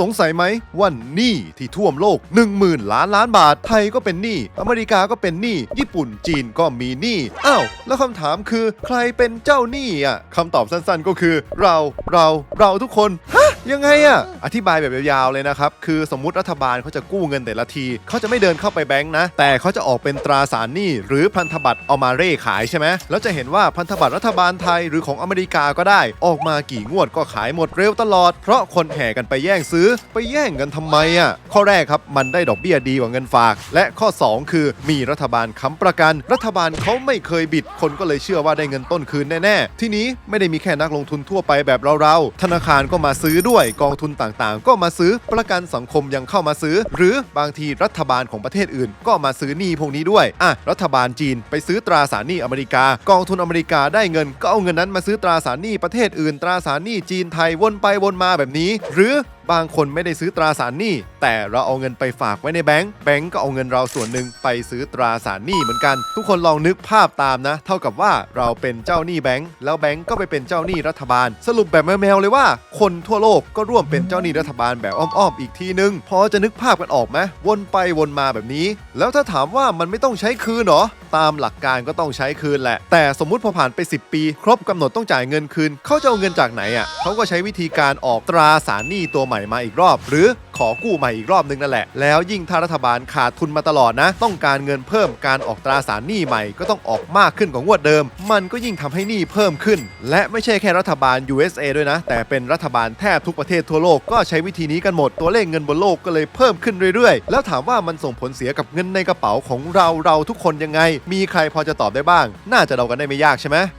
สงสัยไหมว่าหนี้ที่ท่วมโลก 10,000 ล้านล้านบาท ไทยก็เป็นหนี้ อเมริกาก็เป็นหนี้ ญี่ปุ่น จีนก็มีหนี้ อ้าว แล้วคำถามคือใครเป็นเจ้าหนี้อะคำตอบสั้นๆก็คือ เรา เรา เราทุกคนฮะ ยังไงอะอธิบายแบบยาวๆเลยนะครับ คือสมมุติรัฐบาลเขาจะกู้เงินแต่ละที เขาจะไม่เดินเข้าไปแบงค์นะ แต่เขาจะออกเป็นตราสารหนี้หรือพันธบัตรเอามาเร่ขายใช่ไหมแล้วจะเห็นว่าพันธบัตรรัฐบาลไทยหรือของอเมริกาก็ได้ ออกมากี่งวดก็ขายหมดเร็วตลอด เพราะคนแห่กันไปแย่งซื้อไปแย่งกันทำไมอะข้อแรกครับมันได้ดอกเบี้ยดีกว่าเงินฝาก และข้อ 2 คือมีรัฐบาลค้ำประกัน รัฐบาลเขาไม่เคยบิด คนก็เลยเชื่อว่าได้เงินต้นคืนแน่ๆที่นี้ไม่ได้มีแค่นักลงทุนทั่วไปแบบเราๆธนาคารก็มาซื้อด้วยกองทุนต่างๆ ก็มาซื้อประกันสังคมยังเข้ามาซื้อ หรือบางทีรัฐบาลของประเทศอื่น ก็มาซื้อหนี้พวกนี้ด้วยอะรัฐบาลจีนไปซื้อตราสารหนี้อเมริกา กองทุนอเมริกาได้เงินก็เอาเงินนั้นมาซื้อตราสารหนี้ประเทศอื่น ตราสารหนี้จีนไทยวนไปวนมาแบบนี้ หรือ บางคนไม่ได้ซื้อตราสารหนี้ แต่เราเอาเงินไปฝากไว้ในแบงก์แบงก์ก็เอาเงินเราส่วนหนึ่งไปซื้อตราสารหนี้เหมือนกัน ทุกคนลองนึกภาพตามนะ เท่ากับว่าเราเป็นเจ้าหนี้แบงก์แล้วแบงก์ก็ไปเป็นเจ้าหนี้รัฐบาล สรุปแบบแมวๆเลยว่า คนทั่วโลกก็ร่วมเป็นเจ้าหนี้รัฐบาลแบบอ้อมๆอีกทีนึงพอจะนึกภาพกันออกไหมวนไปวนมาแบบนี้ แล้วถ้าถามว่ามันไม่ต้องใช้คืนหรอ ตามหลักการก็ต้องใช้คืนแหละ แต่สมมุติพอผ่านไป 10 ปี ครบกำหนดต้องจ่ายเงินคืนเขาจะเอาเงินจากไหนอะเขาก็ใช้วิธีการออกตราสารหนี้ตัวใหม่มาอีกรอบ หรือ ขอกู้ใหม่อีกรอบนึงนั่นแหละ แล้วยิ่งถ้ารัฐบาลขาดทุนมาตลอดนะ ต้องการเงินเพิ่มการออกตราสารหนี้ใหม่ก็ต้องออกมากขึ้นกว่างวดเดิม มันก็ยิ่งทำให้หนี้เพิ่มขึ้น และไม่ใช่แค่รัฐบาล USA ด้วยนะ แต่เป็นรัฐบาลแทบทุกประเทศทั่วโลกก็ใช้วิธีนี้กันหมดตัวเลขเงินบนโลกก็เลยเพิ่มขึ้นเรื่อยๆ แล้วถามว่ามันส่งผลเสียกับเงินในกระเป๋าของเราเราทุกคนยังไง มีใครพอจะตอบได้บ้าง น่าจะเดากันได้ไม่ยากใช่ไหม